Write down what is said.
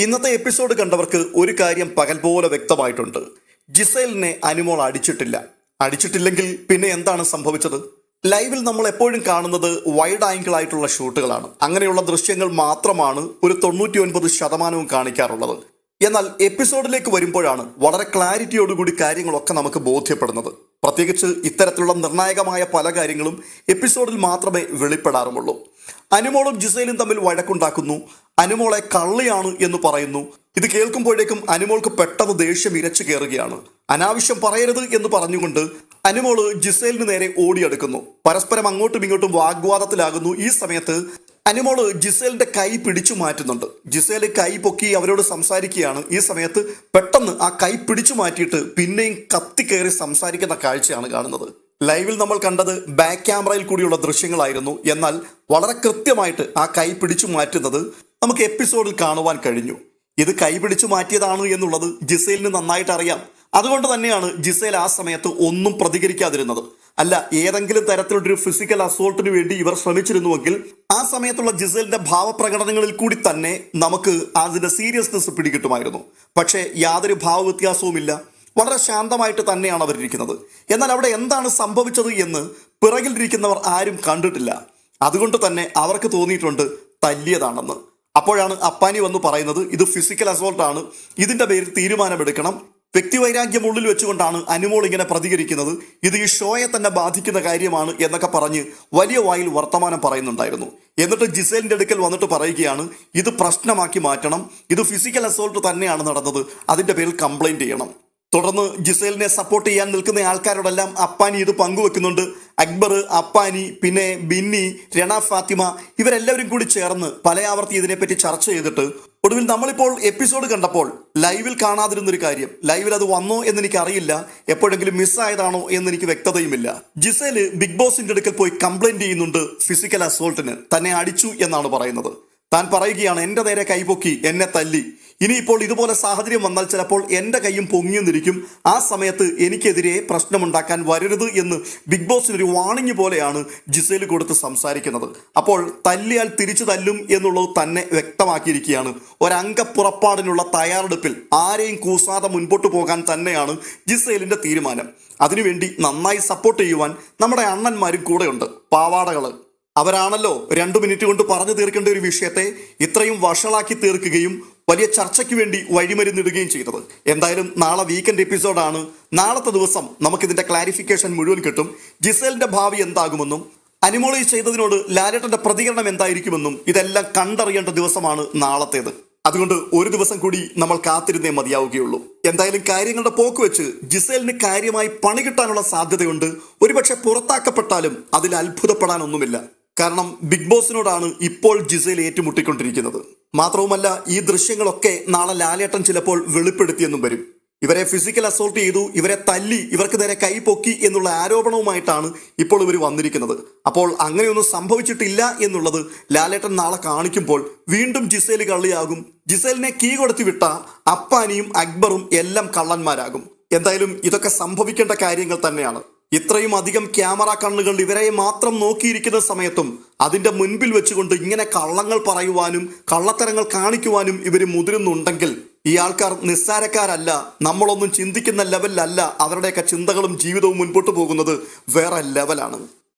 ഇന്നത്തെ എപ്പിസോഡ് കണ്ടവർക്ക് ഒരു കാര്യം പകൽ പോലെ വ്യക്തമായിട്ടുണ്ട്. ജിസേലിനെ അനുമോൾ അടിച്ചിട്ടില്ല. അടിച്ചിട്ടില്ലെങ്കിൽ പിന്നെ എന്താണ് സംഭവിച്ചത്? ലൈവിൽ നമ്മൾ എപ്പോഴും കാണുന്നത് വൈഡ് ആംഗിൾ ആയിട്ടുള്ള ഷൂട്ടുകളാണ്. അങ്ങനെയുള്ള ദൃശ്യങ്ങൾ മാത്രമാണ് ഒരു തൊണ്ണൂറ്റി ഒൻപത് ശതമാനവും കാണിക്കാറുള്ളത്. എന്നാൽ എപ്പിസോഡിലേക്ക് വരുമ്പോഴാണ് വളരെ ക്ലാരിറ്റിയോടുകൂടി കാര്യങ്ങളൊക്കെ നമുക്ക് ബോധ്യപ്പെടുന്നത്. പ്രത്യേകിച്ച് ഇത്തരത്തിലുള്ള നിർണായകമായ പല കാര്യങ്ങളും എപ്പിസോഡിൽ മാത്രമേ വെളിപ്പെടാറുമുള്ളൂ. അനുമോളും ജിസയിലും തമ്മിൽ വഴക്കുണ്ടാക്കുന്നു. അനുമോളെ കള്ളിയാണ് എന്ന് പറയുന്നു. ഇത് കേൾക്കുമ്പോഴേക്കും അനുമോൾക്ക് പെട്ടെന്ന് ദേഷ്യം ഇരച്ചു കയറുകയാണ്. അനാവശ്യം പറയരുത് എന്ന് പറഞ്ഞുകൊണ്ട് അനുമോൾ ജിസേലിന് നേരെ ഓടിയെടുക്കുന്നു. പരസ്പരം അങ്ങോട്ടും ഇങ്ങോട്ടും വാഗ്വാദത്തിലാകുന്നു. ഈ സമയത്ത് അനുമോൾ ജിസേലിന്റെ കൈ പിടിച്ചു മാറ്റുന്നുണ്ട്. ജിസേൽ കൈ പൊക്കി അവരോട് സംസാരിക്കുകയാണ്. ഈ സമയത്ത് പെട്ടെന്ന് ആ കൈ പിടിച്ചു മാറ്റിയിട്ട് പിന്നെയും കത്തി കയറി സംസാരിക്കുന്ന കാഴ്ചയാണ് കാണുന്നത്. ലൈവിൽ നമ്മൾ കണ്ടത് ബാക്ക് ക്യാമറയിൽ കൂടിയുള്ള ദൃശ്യങ്ങളായിരുന്നു. എന്നാൽ വളരെ കൃത്യമായിട്ട് ആ കൈ പിടിച്ചു മാറ്റുന്നത് നമുക്ക് എപ്പിസോഡിൽ കാണുവാൻ കഴിഞ്ഞു. ഇത് കൈ പിടിച്ചു മാറ്റിയതാണ് എന്നുള്ളത് ജിസേലിന് നന്നായിട്ട് അറിയാം. അതുകൊണ്ട് തന്നെയാണ് ജിസേൽ ആ സമയത്ത് ഒന്നും പ്രതികരിക്കാതിരുന്നത്. അല്ല ഏതെങ്കിലും തരത്തിലുള്ള ഒരു ഫിസിക്കൽ അസോൾട്ടിന് വേണ്ടി ഇവർ ശ്രമിച്ചിരുന്നുവെങ്കിൽ ആ സമയത്തുള്ള ജിസേലിന്റെ ഭാവപ്രകടനങ്ങളിൽ കൂടി തന്നെ നമുക്ക് അതിന്റെ സീരിയസ്നെസ് പിടികിട്ടുമായിരുന്നു. പക്ഷേ യാതൊരു ഭാവവ്യത്യാസവുമില്ല. വളരെ ശാന്തമായിട്ട് തന്നെയാണ് അവരിരിക്കുന്നത്. എന്നാൽ അവിടെ എന്താണ് സംഭവിച്ചത് എന്ന് പിറകിലിരിക്കുന്നവർ ആരും കണ്ടിട്ടില്ല. അതുകൊണ്ട് തന്നെ അവർക്ക് തോന്നിയിട്ടുണ്ട് തല്ലിയതാണെന്ന്. അപ്പോഴാണ് അപ്പാനി വന്ന് പറയുന്നത് ഇത് ഫിസിക്കൽ അസോൾട്ട് ആണ്. ഇതിന്റെ പേരിൽ തീരുമാനമെടുക്കണം. വ്യക്തിവൈരാഗ്യം ഉള്ളിൽ വെച്ചുകൊണ്ടാണ് അനുമോൾ ഇങ്ങനെ പ്രതികരിക്കുന്നത്. ഇത് ഈ ഷോയെ തന്നെ ബാധിക്കുന്ന കാര്യമാണ് എന്നൊക്കെ പറഞ്ഞ് വലിയ വായിൽ വർത്തമാനം പറയുന്നുണ്ടായിരുന്നു. എന്നിട്ട് ജിസേലിന്റെ അടുക്കൽ വന്നിട്ട് പറയുകയാണ് ഇത് പ്രശ്നമാക്കി മാറ്റണം. ഇത് ഫിസിക്കൽ അസോൾട്ട് തന്നെയാണ് നടന്നത്. അതിന്റെ പേരിൽ കംപ്ലൈന്റ് ചെയ്യണം. തുടർന്ന് ജിസേലിനെ സപ്പോർട്ട് ചെയ്യാൻ നിൽക്കുന്ന ആൾക്കാരോടെല്ലാം അപ്പാനി ഇത് പങ്കുവെക്കുന്നുണ്ട്. അക്ബർ അപ്പാനി പിന്നെ ബിന്നി രണ ഫാത്തിമ ഇവരെല്ലാവരും കൂടി ചേർന്ന് പല ആവർത്തി ഇതിനെപ്പറ്റി ചർച്ച ചെയ്തിട്ട് ഒടുവിൽ നമ്മളിപ്പോൾ എപ്പിസോഡ് കണ്ടപ്പോൾ ലൈവിൽ കാണാതിരുന്നൊരു കാര്യം. ലൈവിൽ അത് വന്നോ എന്ന് എനിക്ക് അറിയില്ല എപ്പോഴെങ്കിലും മിസ്സായതാണോ എന്ന് എനിക്ക് വ്യക്തതയുമില്ല. ജിസേൽ ബിഗ് ബോസിന്റെ അടുക്കൽ പോയി കംപ്ലൈന്റ് ചെയ്യുന്നുണ്ട് ഫിസിക്കൽ അസോൾട്ടിന് തന്നെ അടിച്ചു എന്നാണ് പറയുന്നത്. താൻ പറയുകയാണ് എന്റെ നേരെ കൈപൊക്കി എന്നെ തല്ലി. ഇനിയിപ്പോൾ ഇതുപോലെ സാഹചര്യം വന്നാൽ ചിലപ്പോൾ എന്റെ കൈയും പൊങ്ങിയെന്നിരിക്കും. ആ സമയത്ത് എനിക്കെതിരെ പ്രശ്നമുണ്ടാക്കാൻ വരരുത് എന്ന് ബിഗ് ബോസിനൊരു വാണിംഗ് പോലെയാണ് ജിസേൽ കൊടുത്ത് സംസാരിക്കുന്നത്. അപ്പോൾ തല്ലിയാൽ തിരിച്ചു തല്ലും എന്നുള്ളത് തന്നെ വ്യക്തമാക്കിയിരിക്കുകയാണ്. ഒരംഗപ്പുറപ്പാടിനുള്ള തയ്യാറെടുപ്പിൽ ആരെയും കൂസാതെ മുൻപോട്ട് പോകാൻ തന്നെയാണ് ജിസേലിന്റെ തീരുമാനം. അതിനുവേണ്ടി നന്നായി സപ്പോർട്ട് ചെയ്യുവാൻ നമ്മുടെ അണ്ണന്മാരും കൂടെയുണ്ട്. പാവാടകൾ. അവരാണല്ലോ രണ്ടു മിനിറ്റ് കൊണ്ട് പറഞ്ഞു തീർക്കേണ്ട ഒരു വിഷയത്തെ ഇത്രയും വഷളാക്കി തീർക്കുകയും വലിയ ചർച്ചയ്ക്ക് വേണ്ടി വഴിമരുന്നിടുകയും ചെയ്തത്. എന്തായാലും നാളെ വീക്കെൻഡ് എപ്പിസോഡാണ് നാളത്തെ ദിവസം നമുക്കിതിന്റെ ക്ലാരിഫിക്കേഷൻ മുഴുവൻ കിട്ടും. ജിസേലിന്റെ ഭാവി എന്താകുമെന്നും അനിമോളി ചെയ്തതിനോട് ലാലേട്ടന്റെ പ്രതികരണം എന്തായിരിക്കുമെന്നും ഇതെല്ലാം കണ്ടറിയേണ്ട ദിവസമാണ് നാളത്തേത്. അതുകൊണ്ട് ഒരു ദിവസം കൂടി നമ്മൾ കാത്തിരുന്നേ മതിയാവുകയുള്ളൂ. എന്തായാലും കാര്യങ്ങളുടെ പോക്ക് വെച്ച് ജിസേലിന് കാര്യമായി പണി കിട്ടാനുള്ള സാധ്യതയുണ്ട്. ഒരുപക്ഷെ പുറത്താക്കപ്പെട്ടാലും അതിൽ അത്ഭുതപ്പെടാനൊന്നുമില്ല. കാരണം ബിഗ് ബോസിനോടാണ് ഇപ്പോൾ ജിസയിൽ ഏറ്റുമുട്ടിക്കൊണ്ടിരിക്കുന്നത്. മാത്രവുമല്ല ഈ ദൃശ്യങ്ങളൊക്കെ നാളെ ലാലേട്ടൻ ചിലപ്പോൾ വെളിപ്പെടുത്തിയെന്നും വരും. ഇവരെ ഫിസിക്കൽ അസോൾട്ട് ചെയ്തു ഇവരെ തല്ലി ഇവർക്ക് നേരെ കൈ പൊക്കി എന്നുള്ള ആരോപണവുമായിട്ടാണ് ഇപ്പോൾ ഇവർ വന്നിരിക്കുന്നത്. അപ്പോൾ അങ്ങനെയൊന്നും സംഭവിച്ചിട്ടില്ല എന്നുള്ളത് ലാലേട്ടൻ നാളെ കാണിക്കുമ്പോൾ വീണ്ടും ജിസേൽ കള്ളിയാകും. ജിസേലിനെ കീ കൊടുത്തി വിട്ട അപ്പാനിയും അക്ബറും എല്ലാം കള്ളന്മാരാകും. എന്തായാലും ഇതൊക്കെ സംഭവിക്കേണ്ട കാര്യങ്ങൾ തന്നെയാണ്. ഇത്രയും അധികം ക്യാമറ കണ്ണുകൾ ഇവരെ മാത്രം നോക്കിയിരിക്കുന്ന സമയത്തും അതിന്റെ മുൻപിൽ വെച്ചുകൊണ്ട് ഇങ്ങനെ കള്ളങ്ങൾ പറയുവാനും കള്ളത്തരങ്ങൾ കാണിക്കുവാനും ഇവർ മുതിരുന്നുണ്ടെങ്കിൽ ഈ ആൾക്കാർ നിസ്സാരക്കാരല്ല നമ്മളൊന്നും ചിന്തിക്കുന്ന ലെവലിലല്ല അവരുടെയൊക്കെ ചിന്തകളും ജീവിതവും മുൻപോട്ട് പോകുന്നത് വേറെ ലെവലാണ്